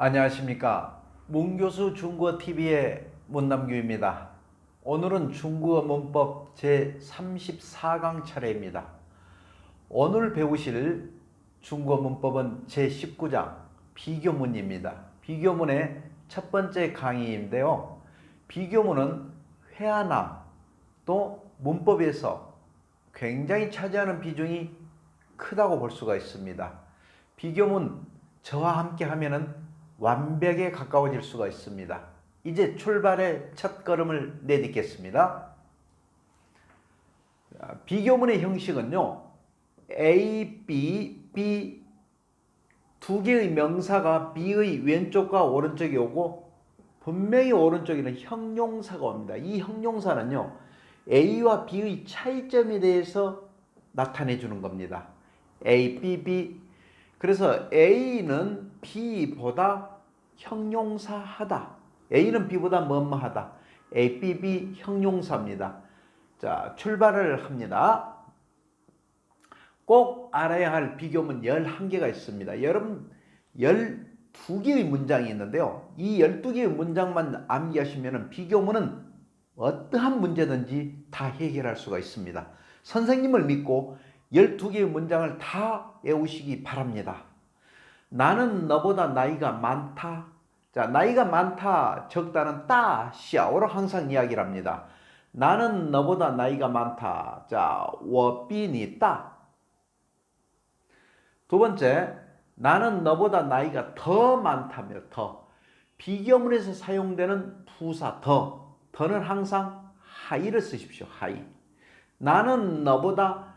안녕하십니까. 문교수 중국어TV의 문남규입니다. 오늘은 중국어 문법 제34강 차례입니다. 오늘 배우실 중국어 문법은 제19장 비교문입니다. 비교문의 첫 번째 강의인데요. 비교문은 회화나 또 문법에서 굉장히 차지하는 비중이 크다고 볼 수가 있습니다. 비교문 저와 함께 하면은 완벽에 가까워질 수가 있습니다. 이제 출발의 첫 걸음을 내딛겠습니다. 자, 비교문의 형식은요. A, B, B 두 개의 명사가 B의 왼쪽과 오른쪽에 오고 분명히 오른쪽에는 형용사가 옵니다. 이 형용사는요. A와 B의 차이점에 대해서 나타내 주는 겁니다. A, B, B. 그래서 A는 B보다 형용사하다. A는 B보다 뭐뭐하다. A, B, B 형용사입니다. 자, 출발을 합니다. 꼭 알아야 할 비교문 11개가 있습니다. 여러분 12개의 문장이 있는데요. 이 12개의 문장만 암기하시면 비교문은 어떠한 문제든지 다 해결할 수가 있습니다. 선생님을 믿고 12개의 문장을 다 외우시기 바랍니다. 나는 너보다 나이가 많다. 자, 나이가 많다, 적다는 따, 샤오로 항상 이야기를 합니다. 나는 너보다 나이가 많다. 자, 워비니 따. 두 번째, 나는 너보다 나이가 더 많다며 더. 비교문에서 사용되는 부사 더. 더는 항상 하이를 쓰십시오. 하이. 나는 너보다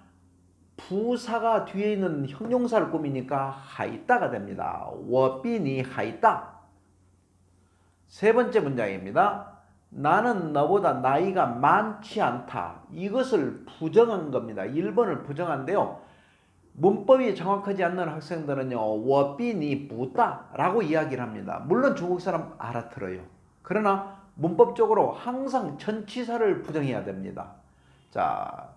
부사가 뒤에 있는 형용사를 꾸미니까 하이따가 됩니다. 워비니 하이다. 세 번째 문장입니다. 나는 너보다 나이가 많지 않다. 이것을 부정한 겁니다. 1번을 부정한데요. 문법이 정확하지 않는 학생들은요. 워비니 부다 라고 이야기를 합니다. 물론 중국 사람 알아들어요. 그러나 문법적으로 항상 전치사를 부정해야 됩니다. 자,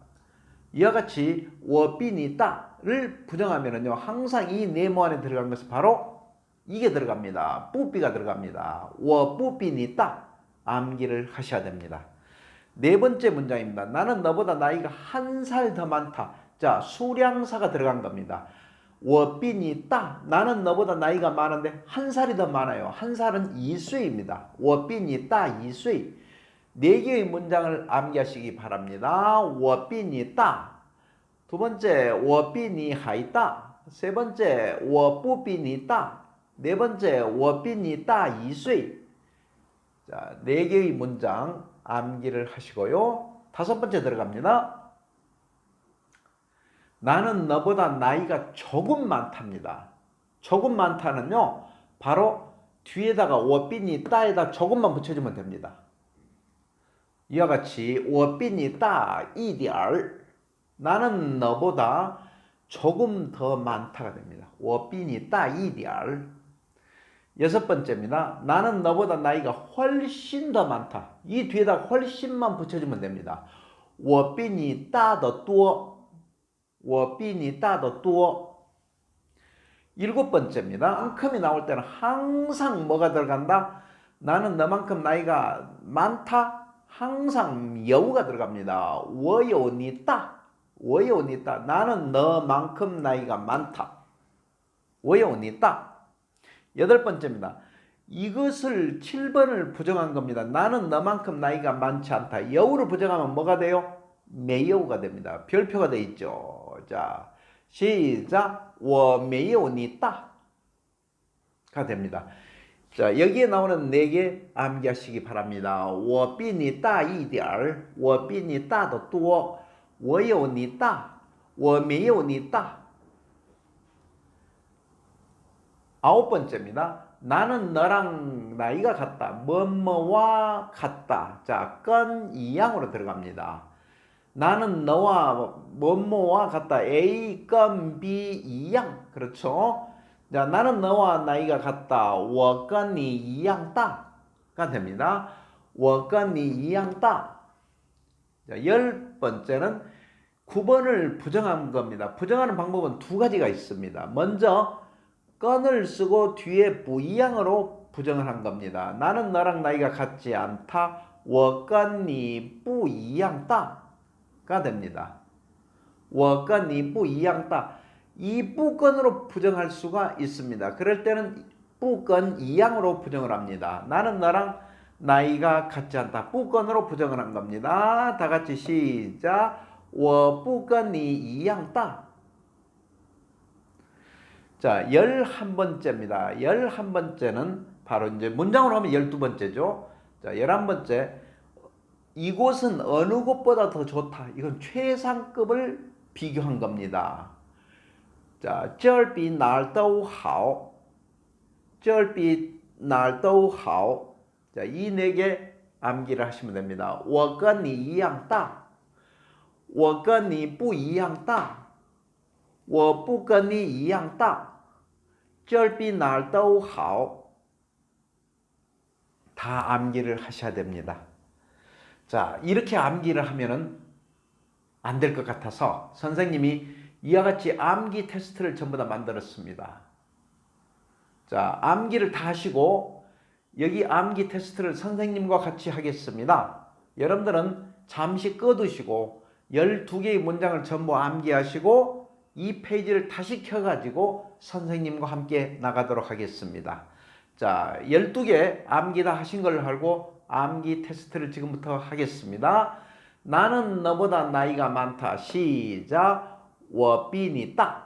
이와 같이 워비니다를 부정하면은요 항상 이 네모 안에 들어간 것이 바로 이게 들어갑니다. 뿌삐가 들어갑니다. 워뿌삐니다 암기를 하셔야 됩니다. 네 번째 문장입니다. 나는 너보다 나이가 한 살 더 많다. 자 수량사가 들어간 겁니다. 워비니다 나는 너보다 나이가 많은데 한 살이 더 많아요. 한 살은 이수입니다. 워비니다 이수입니다. 네 개의 문장을 암기하시기 바랍니다. 我比你 大. 두 번째, 我比你 还大. 세 번째, 我不比你 大. 네 번째, 我比你大 2岁. 자, 네 개의 문장 암기를 하시고요. 다섯 번째 들어갑니다. 나는 너보다 나이가 조금 많답니다. 조금 많다는요, 바로 뒤에다가 我比你 따에다 조금만 붙여주면 됩니다. 이와 같이 我比你 따, 一点儿 나는 너보다 조금 더 많다가 됩니다. 我比你 따, 一点儿 여섯 번째입니다. 나는 너보다 나이가 훨씬 더 많다. 이 뒤에다 훨씬만 붙여주면 됩니다. 我比你大得多.我比你大得多. 일곱 번째입니다. 만큼이 나올 때는 항상 뭐가 들어간다? 나는 너만큼 나이가 많다? 항상 여우가 들어갑니다. 我有你大.我有你大. 나는 너만큼 나이가 많다. 我有你大. 여덟 번째입니다. 이것을 7번을 부정한 겁니다. 나는 너만큼 나이가 많지 않다. 여우를 부정하면 뭐가 돼요? 매여우가 됩니다. 별표가 돼 있죠. 자, 시작. 我没有你大. 가 됩니다. 자, 여기에 나오는 네 개 암기하시기 바랍니다. 我比你大一点儿,我比你大得多,我有你大,我没有你大. 아홉 번째입니다. 나는 너랑 나이가 같다. 뭐뭐와 같다. 자, 건 이양으로 들어갑니다. 나는 너와 뭐뭐와 같다. A, 건 B, 이양. 그렇죠? 자, 나는 너와 나이가 같다. 我跟你一样大. 가 됩니다. 我跟你一样大. 자, 열 번째는 9번을 부정한 겁니다. 부정하는 방법은 두 가지가 있습니다. 먼저 건을 쓰고 뒤에 부이양으로 부정을 한 겁니다. 나는 너랑 나이가 같지 않다. 我跟你不一样大가 됩니다. 我跟你不一样大. 이 부건으로 부정할 수가 있습니다. 그럴 때는 부건 이양으로 부정을 합니다. 나는 너랑 나이가 같지 않다. 부건으로 부정을 한 겁니다. 다 같이 시작. 我不跟你一样大. 자, 열한 번째입니다. 열한 번째는 바로 이제 문장으로 하면 열두 번째죠. 자, 열한 번째. 이곳은 어느 곳보다 더 좋다. 이건 최상급을 비교한 겁니다. 자, 这儿比哪儿都好.这儿比哪儿都好. 자, 이 네 개 암기를 하시면 됩니다. 我跟你一样大.我跟你不一样大.我不跟你一样大.这儿比哪儿都好. 다 암기를 하셔야 됩니다. 자, 이렇게 암기를 하면은 안 될 것 같아서 선생님이 이와 같이 암기 테스트를 전부 다 만들었습니다. 자, 암기를 다 하시고 여기 암기 테스트를 선생님과 같이 하겠습니다. 여러분들은 잠시 꺼두시고 12개의 문장을 전부 암기하시고 이 페이지를 다시 켜가지고 선생님과 함께 나가도록 하겠습니다. 자, 12개 암기 다 하신 걸 알고 암기 테스트를 지금부터 하겠습니다. 나는 너보다 나이가 많다. 시작. 我比你大.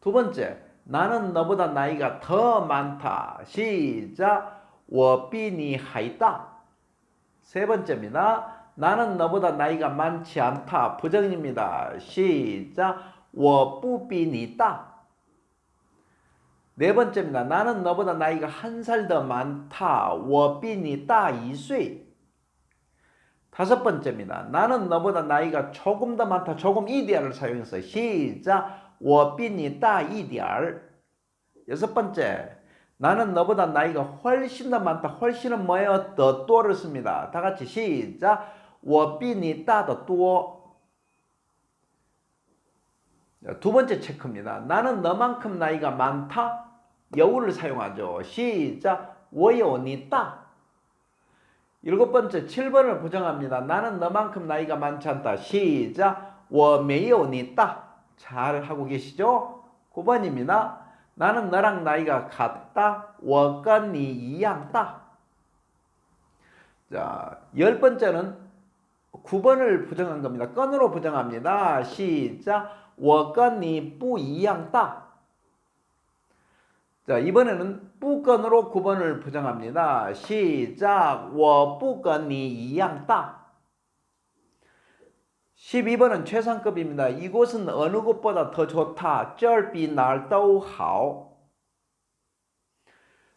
두 번째. 나는 너보다 나이가 더 많다. 시작. 我比你还大. 세 번째입니다. 나는 너보다 나이가 많지 않다. 부정입니다. 시작. 我不比你大. 네 번째입니다. 나는 너보다 나이가 한 살 더 많다. 我比你大一岁. 다섯 번째입니다. 나는 너보다 나이가 조금 더 많다. 조금 이디알을 사용해서 시작. 我比你大一点儿. 여섯 번째. 나는 너보다 나이가 훨씬 더 많다. 훨씬은 뭐예요? 더多를 씁니다. 다 같이 시작. 我比你大得多. 두 번째 체크입니다. 나는 너만큼 나이가 많다. 여우를 사용하죠. 시작. 我有你大. 일곱 번째 7번을 부정합니다. 나는 너만큼 나이가 많지 않다. 시작. 我没有你大. 잘 하고 계시죠? 9번입니다. 나는 너랑 나이가 같다. 我跟你一样大. 자, 열 번째는 9번을 부정한 겁니다. 건으로 부정합니다. 시작. 我跟你不一样大. 자, 이번에는 뿌건으로 9번을 부정합니다. 시작. 我不跟你一样大. 12번은 최상급입니다. 이곳은 어느 곳보다 더 좋다. 这儿比哪儿都好.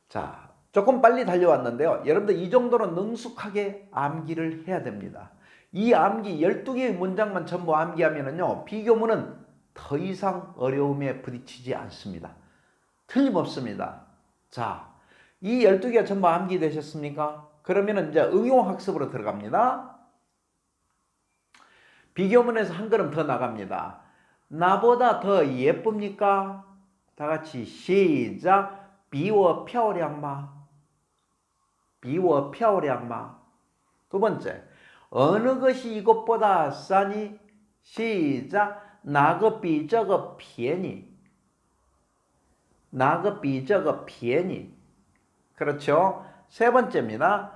자, 조금 빨리 달려왔는데요. 여러분들 이 정도는 능숙하게 암기를 해야 됩니다. 이 암기 12개의 문장만 전부 암기하면은요. 비교문은 더 이상 어려움에 부딪히지 않습니다. 틀림없습니다. 자, 이 12개가 전부 암기되셨습니까? 그러면 이제 응용학습으로 들어갑니다. 비교문에서 한 걸음 더 나갑니다. 나보다 더 예쁩니까? 다 같이 시작. 比我漂亮吗?比我漂亮吗? 두 번째. 어느 것이 이것보다 싸니? 시작. 哪个比这个便宜? 나그 비저그 피엔이 그렇죠? 세 번째입니다.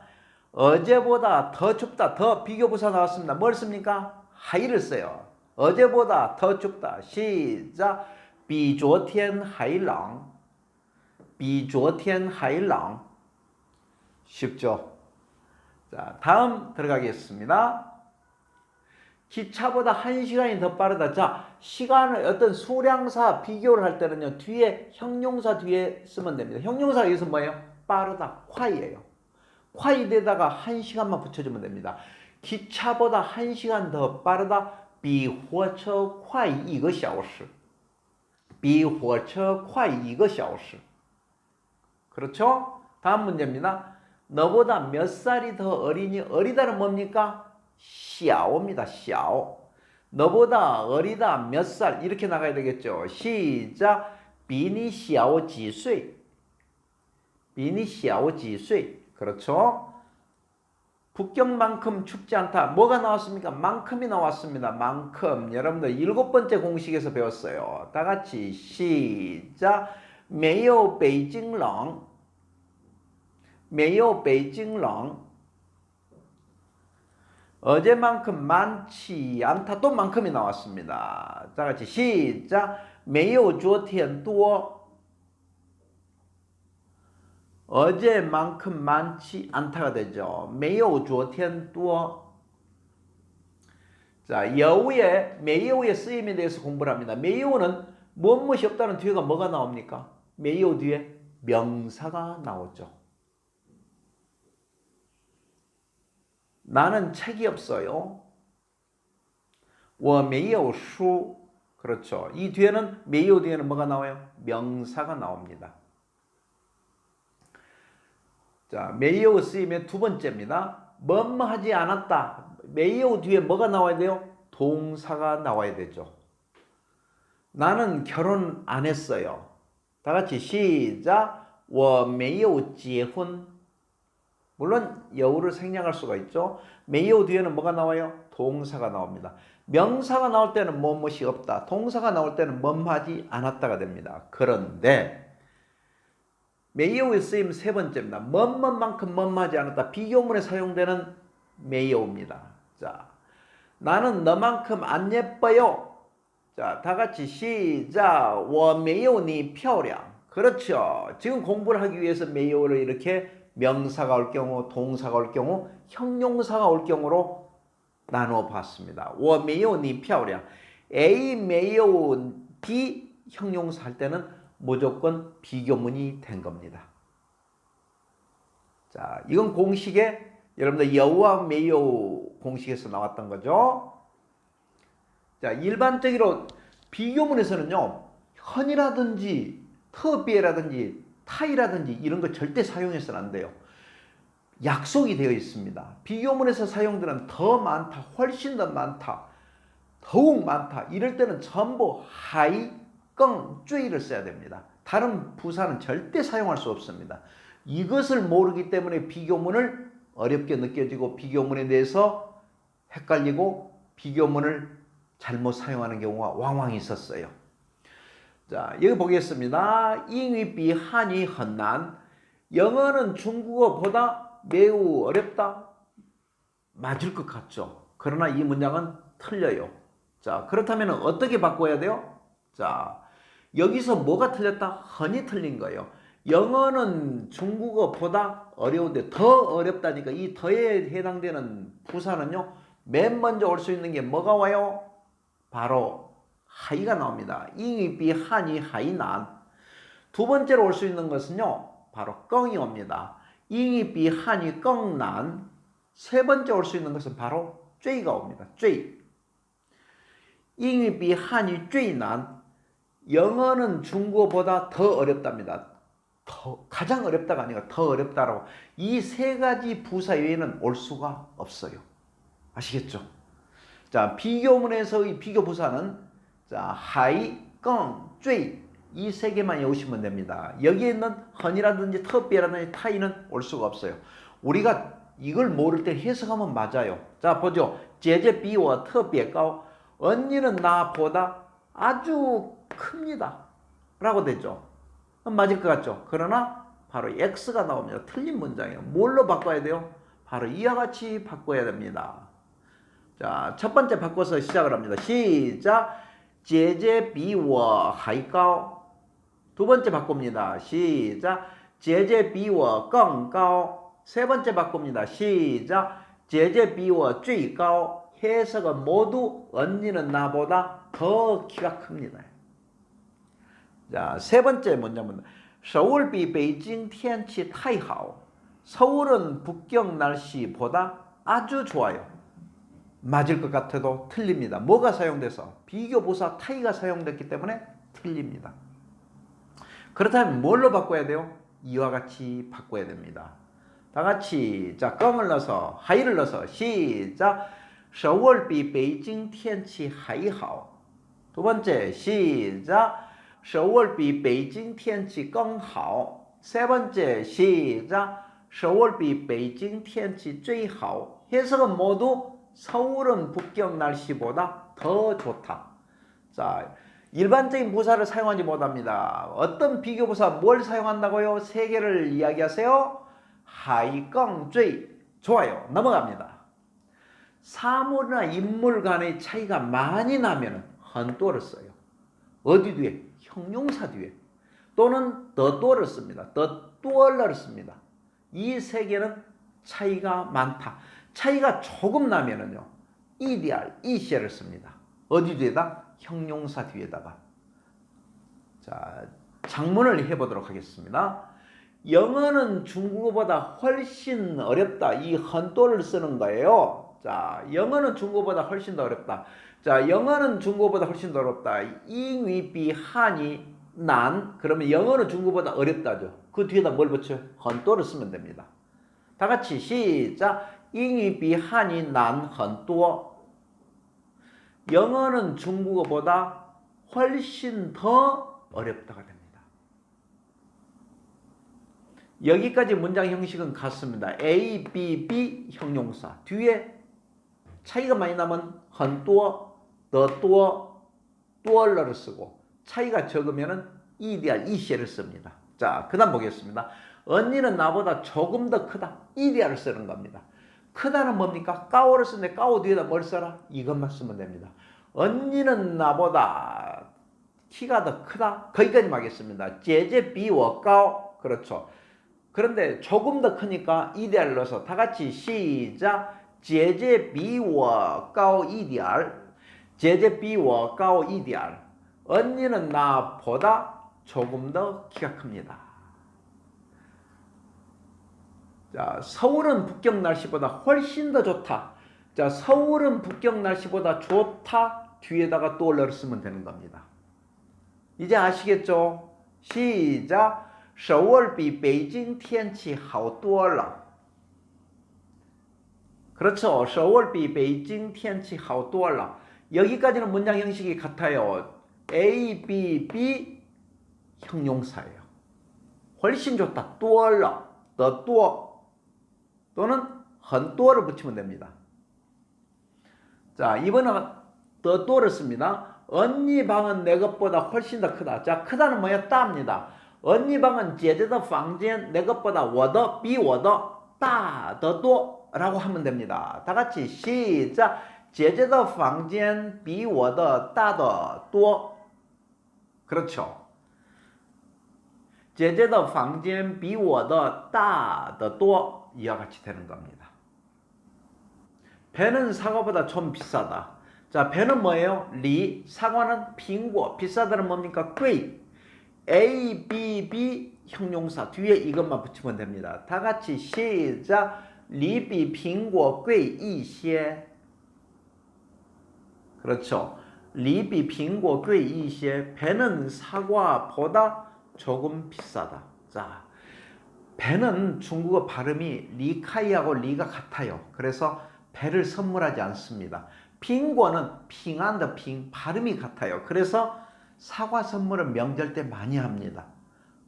어제보다 더 춥다. 더 비교부사 나왔습니다. 뭘 씁니까? 하이를 써요. 어제보다 더 춥다. 시작. 비조텐 하이랑. 비조텐 하이랑. 쉽죠? 자, 다음 들어가겠습니다. 기차보다 한시간이더 빠르다. 자, 시간을 어떤 수량사 비교를 할 때는요. 뒤에 형용사 뒤에 쓰면 됩니다. 형용사가 여기서 뭐예요? 빠르다. 콰이예요. 콰이 되다가 한시간만 붙여주면 됩니다. 기차보다 한시간더 빠르다. 비호처 콰이 이거 샤오시. 비호처 콰이 이거 샤오시. 그렇죠? 다음 문제입니다. 너보다 몇 살이 더 어리니 어리다는 뭡니까? 小입니다. 小. 너보다 어리다 몇 살 이렇게 나가야 되겠죠. 시작. 比你小几岁. 비니 小几岁. 그렇죠? 북경만큼 춥지 않다. 뭐가 나왔습니까? 만큼이 나왔습니다. 만큼. 여러분들 일곱 번째 공식에서 배웠어요. 다 같이 시작. 没有北京冷.没有北京冷. 어제만큼 많지 않다. 또 만큼이 나왔습니다. 다 같이 시작. 没有昨天多. 어제만큼 많지 않다가 되죠. 没有昨天多. 자, 여우의 매여우의 쓰임에 대해서 공부를 합니다. 매여우는 무엇이 없다는 뒤에가 뭐가 나옵니까? 매여우 뒤에 명사가 나오죠. 나는 책이 없어요. 我没有书. 그렇죠. 이 뒤에는 매여 뒤에는 뭐가 나와요? 명사가 나옵니다. 자, 매여 쓰임의 두 번째입니다. 뭐뭐 하지 않았다. 매여 뒤에 뭐가 나와야 돼요? 동사가 나와야 되죠. 나는 결혼 안 했어요. 다 같이 시작. 我没有结婚. 물론 여우를 생략할 수가 있죠. 매여 뒤에는 뭐가 나와요? 동사가 나옵니다. 명사가 나올 때는 뭐뭇이 없다. 동사가 나올 때는 뭐하지 않았다가 됩니다. 그런데 매여우의 쓰임 세 번째입니다. 뭐뭐만큼 뭐하지 않았다. 비교문에 사용되는 매여우입니다. 자, 나는 너만큼 안 예뻐요. 자, 다 같이 시작. 我没有你漂亮. 그렇죠. 지금 공부를 하기 위해서 매여우를 이렇게 명사가 올 경우, 동사가 올 경우, 형용사가 올 경우로 나누어 봤습니다. 我没有你漂亮. A 没有 B 형용사 할 때는 무조건 비교문이 된 겁니다. 자, 이건 공식에 여러분들 여우와 매여우 공식에서 나왔던 거죠. 자, 일반적으로 비교문에서는요, 헌이라든지特别라든지 타이라든지 이런 거 절대 사용해서는 안 돼요. 약속이 되어 있습니다. 비교문에서 사용되는 더 많다, 훨씬 더 많다, 더욱 많다. 이럴 때는 전부 하이, 껑, 쭈이를 써야 됩니다. 다른 부사는 절대 사용할 수 없습니다. 이것을 모르기 때문에 비교문을 어렵게 느껴지고 비교문에 대해서 헷갈리고 비교문을 잘못 사용하는 경우가 왕왕 있었어요. 자, 여기 보겠습니다. 잉위 한이 헌난. 영어는 중국어보다 매우 어렵다. 맞을 것 같죠. 그러나 이 문장은 틀려요. 자, 그렇다면 어떻게 바꿔야 돼요? 자, 여기서 뭐가 틀렸다? 헌이 틀린 거예요. 영어는 중국어보다 어려운데 더 어렵다니까 이 더에 해당되는 부사는요. 맨 먼저 올 수 있는 게 뭐가 와요? 바로 하이가 나옵니다. 잉이 비 한이 하이난. 두 번째로 올 수 있는 것은요. 바로 껑이 옵니다. 잉이 비 한이 껑난. 세 번째 올 수 있는 것은 바로 쬐이가 옵니다. 쬐이. 잉이 비 한이 쬐이난. 영어는 중국어보다 더 어렵답니다. 더, 가장 어렵다가 아니라 더 어렵다라고. 이 세 가지 부사 외에는 올 수가 없어요. 아시겠죠? 자, 비교문에서의 비교 부사는 자, 하이, 껑, 쯔이 이세 개만 외우시면 됩니다. 여기에 있는 헌이라든지 터비라든지 타이는 올 수가 없어요. 우리가 이걸 모를 때 해석하면 맞아요. 자, 보죠. 제제 비와 터비가오 언니는 나보다 아주 큽니다. 라고 되죠. 맞을 것 같죠. 그러나 바로 X가 나옵니다. 틀린 문장이에요. 뭘로 바꿔야 돼요? 바로 이와 같이 바꿔야 됩니다. 자, 첫 번째 바꿔서 시작을 합니다. 시작! 제제 비워. 하이가오. 두 번째 바꿉니다. 시작. 제제 비워. 껑가오. 세 번째 바꿉니다. 시작. 제제 비워. 쥐가오. 해석은 모두 언니는 나보다 더 키가 큽니다. 자, 세 번째 뭐냐면 서울 비 베이징 텐치 타이하오. 서울은 북경 날씨보다 아주 좋아요. 맞을 것 같아도 틀립니다. 뭐가 사용돼서? 비교부사 타이가 사용됐기 때문에 틀립니다. 그렇다면 뭘로 바꿔야 돼요? 이와 같이 바꿔야 됩니다. 다 같이 자 껑을 넣어서 하이를 넣어서 시작 首尔比北京天气还好두 번째 시작 首尔比北京天气更好. 세 번째 시작. 서울 비 베이징天气 最好. 해석은 모두 서울은 북경 날씨보다 더 좋다. 자, 일반적인 부사를 사용하지 못합니다. 어떤 비교 부사 뭘 사용한다고요? 세 개를 이야기하세요. 하이껑 坠 좋아요. 넘어갑니다. 사물이나 인물 간의 차이가 많이 나면 헌또를 써요. 어디 뒤에? 형용사 뒤에. 또는 더또를 씁니다. 더또얼러를 씁니다. 이 세 개는 차이가 많다. 차이가 조금 나면은요. EDR, 이시를 씁니다. 어디 뒤에다? 형용사 뒤에다가. 자, 장문을 해보도록 하겠습니다. 영어는 중국어보다 훨씬 어렵다. 이 헌또를 쓰는 거예요. 자, 영어는 중국어보다 훨씬 더 어렵다. 자, 영어는 중국어보다 훨씬 더 어렵다. 잉위 비 한이 난 그러면 영어는 중국어보다 어렵다죠. 그 뒤에다 뭘 붙여? 헌또를 쓰면 됩니다. 다 같이 시작. 잉위 비 한이 난 헌또. 영어는 중국어보다 훨씬 더 어렵다가 됩니다. 여기까지 문장 형식은 같습니다. A, B, B 형용사 뒤에 차이가 많이 나면 很多, 的多, 多了를 쓰고 차이가 적으면은 EDR, 이시를 씁니다. 자, 그다음 보겠습니다. 언니는 나보다 조금 더 크다. EDR을 쓰는 겁니다. 크다는 뭡니까? 까오를 쓰는데 까오 뒤에다 뭘 써라? 이것만 쓰면 됩니다. 언니는 나보다 키가 더 크다. 거기까지 하겠습니다. 제제 비워 까오. 그렇죠. 그런데 조금 더 크니까 EDR 넣어서 다 같이 시작. 제제 비워 까오 EDR. 제제 비워 까오 EDR. 언니는 나보다 조금 더 키가 큽니다. 자, 서울은 북경 날씨보다 훨씬 더 좋다. 자, 서울은 북경 날씨보다 좋다. 뒤에다가 또 올려 쓰면 되는 겁니다. 이제 아시겠죠? 시작. 首尔比北京天气好多了. 그렇죠. 首尔比北京天气好多了. 여기까지는 문장 형식이 같아요. A, B, B 형용사예요. 훨씬 좋다. 多了, 더多 또는 헌또를 붙이면 됩니다. 자, 이번은 더 또를 씁니다. 언니 방은 내 것보다 훨씬 더 크다. 자, 크다는 뭐야? 따입니다. 언니 방은 제제더 방젠 내 것보다 워더 비워더 따더 또라고 하면 됩니다. 다 같이 시작. 제제더 방젠 비워더 따더 또 그렇죠. 제제더 방젠 비워더 따더 또 이와 같이 되는 겁니다. 배는 사과보다 좀 비싸다. 자, 배는 뭐예요? 리, 사과는 빙고, 비싸다는 뭡니까? 꽤. A, B, B 형용사 뒤에 이것만 붙이면 됩니다. 다 같이 시작. 梨比苹果贵一些. 그렇죠. 梨比苹果贵一些. 배는 사과보다 조금 비싸다. 자, 배는 중국어 발음이 리카이하고 리가 같아요. 그래서 배를 선물하지 않습니다. 빙고는 핑한더 핑 발음이 같아요. 그래서 사과 선물은 명절 때 많이 합니다.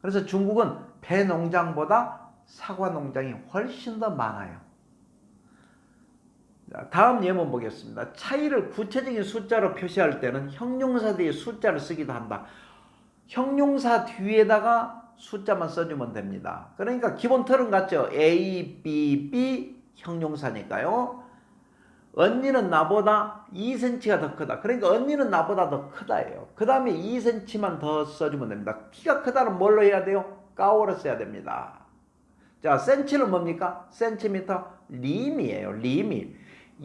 그래서 중국은 배 농장보다 사과 농장이 훨씬 더 많아요. 자, 다음 예문 보겠습니다. 차이를 구체적인 숫자로 표시할 때는 형용사 뒤에 숫자를 쓰기도 한다. 형용사 뒤에다가 숫자만 써주면 됩니다. 그러니까 기본 틀은 같죠. A, B, B 형용사니까요. 언니는 나보다 2cm가 더 크다. 그러니까 언니는 나보다 더 크다예요. 그 다음에 2cm만 더 써주면 됩니다. 키가 크다는 뭘로 해야 돼요? 까오로 써야 됩니다. 자, 센치는 뭡니까? 센티미터 림이에요. 림이.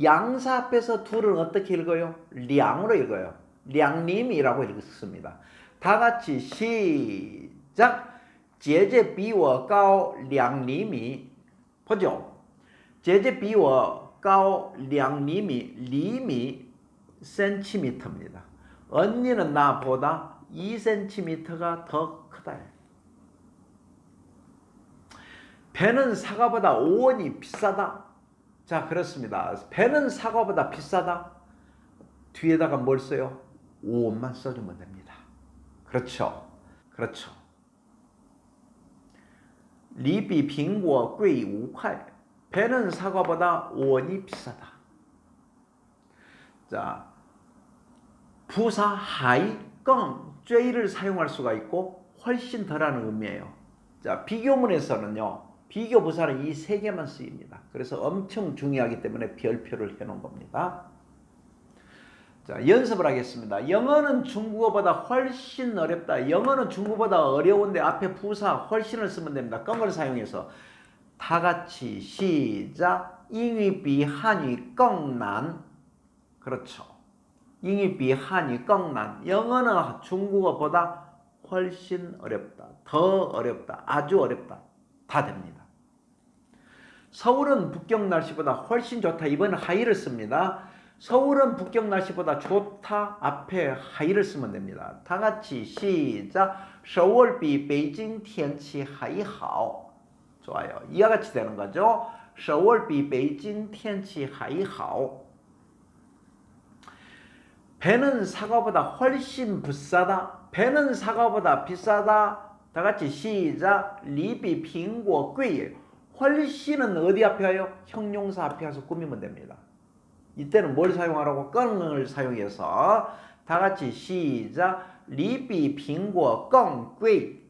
양사 앞에서 둘은 어떻게 읽어요? 량으로 읽어요. 량림이라고 읽습니다. 다 같이 시작. 姐姐比我高两厘米. 보죠? 姐姐比我高两厘米. 리미 센티미터입니다. 언니는 나보다 2cm가 더 크다. 배는 사과보다 5원이 비싸다. 자, 그렇습니다. 배는 사과보다 비싸다. 뒤에다가 뭘 써요? 5원만 써주면 됩니다. 그렇죠. 그렇죠. 리 비빙고 꽤 5块. 배는 사과보다 원이 비싸다. 자, 부사 하이 껑 쬐를 사용할 수가 있고 훨씬 덜하는 의미예요. 자, 비교문에서는요. 비교 부사는 이 세 개만 쓰입니다. 그래서 엄청 중요하기 때문에 별표를 해 놓은 겁니다. 자, 연습을 하겠습니다. 영어는 중국어보다 훨씬 어렵다. 영어는 중국어보다 어려운데 앞에 부사 훨씬을 쓰면 됩니다. 껑을 사용해서 다 같이 시작. 잉위 비 한위 껑난. 그렇죠. 잉위 비 한위 껑난. 영어는 중국어보다 훨씬 어렵다. 더 어렵다. 아주 어렵다. 다 됩니다. 서울은 북경 날씨보다 훨씬 좋다. 이번에 하이를 씁니다. 서울은 북경 날씨보다 좋다. 앞에 하이를 쓰면 됩니다. 다 같이 시작. 首尔比北京天气还好. 좋아요. 이와 같이 되는 거죠. 首尔比北京天气还好. 배는 사과보다 훨씬 비싸다. 배는 사과보다 비싸다. 다 같이 시작. 梨比苹果贵. 훨씬은 어디 앞에 와요? 형용사 앞에 와서 꾸미면 됩니다. 이때는 뭘 사용하라고? 껑을 사용해서 다 같이 시작. 리비 빙고 껑贵.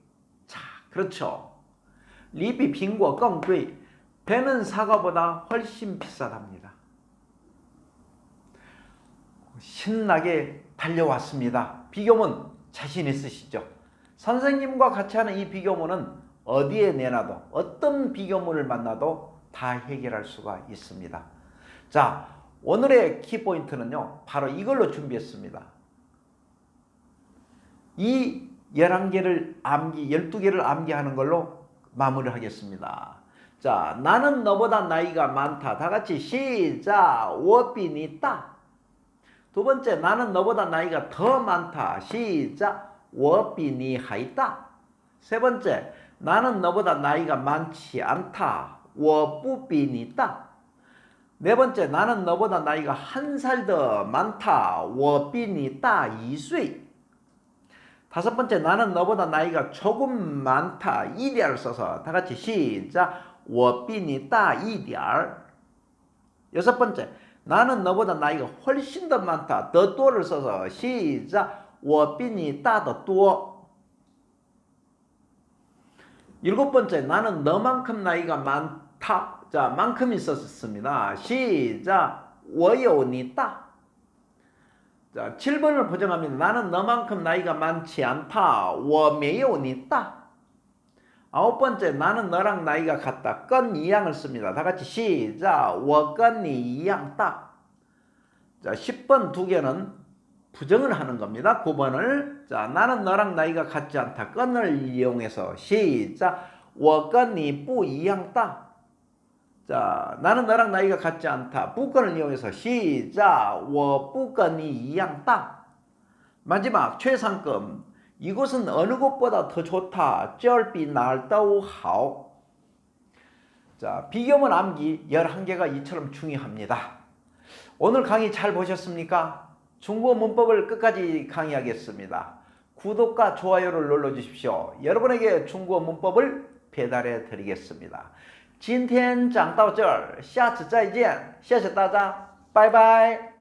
자, 그렇죠. 리비 빙고 껑贵. 배는 사과보다 훨씬 비싸답니다. 신나게 달려왔습니다. 비교문 자신 있으시죠? 선생님과 같이 하는 이 비교문은 어디에 내놔도 어떤 비교문을 만나도 다 해결할 수가 있습니다. 자, 오늘의 키포인트는요. 바로 이걸로 준비했습니다. 이 11개를 암기, 12개를 암기하는 걸로 마무리를 하겠습니다. 자, 나는 너보다 나이가 많다. 다 같이 시작. 워빈이다. 두 번째, 나는 너보다 나이가 더 많다. 시작. 워빈이하이다. 세 번째, 나는 너보다 나이가 많지 않다. 워부빈이다. 네 번째, 나는 너보다 나이가 한 살 더 많다. 我比你大一岁. 다섯 번째, 나는 너보다 나이가 조금 많다. 이디를 써서 다 같이 시작. 我比你大一点. 여섯 번째, 나는 너보다 나이가 훨씬 더 많다. 더多를 써서 시작. 我比你大得多. 일곱 번째, 나는 너만큼 나이가 많다. 자, 만큼이 썼습니다. 시작. 我有你大. 자, 7번을 보정합니다. 나는 너만큼 나이가 많지 않다. 我没有你大. 아홉 번째, 나는 너랑 나이가 같다. 건 이양을 씁니다. 다 같이 시작. 我跟你一样大. 자, 10번 두 개는 부정을 하는 겁니다. 9번을 자, 나는 너랑 나이가 같지 않다. 건을 이용해서 시작. 我跟你不一样大. 자, 나는 너랑 나이가 같지 않다. 부건을 이용해서 시작. 我不跟你一样大. 마지막 최상급. 이곳은 어느 곳보다 더 좋다. 这儿比哪儿都好. 자, 비교문 암기 11개가 이처럼 중요합니다. 오늘 강의 잘 보셨습니까? 중국어 문법을 끝까지 강의하겠습니다. 구독과 좋아요를 눌러주십시오. 여러분에게 중국어 문법을 배달해 드리겠습니다. 今天讲到这儿，下次再见，谢谢大家，拜拜。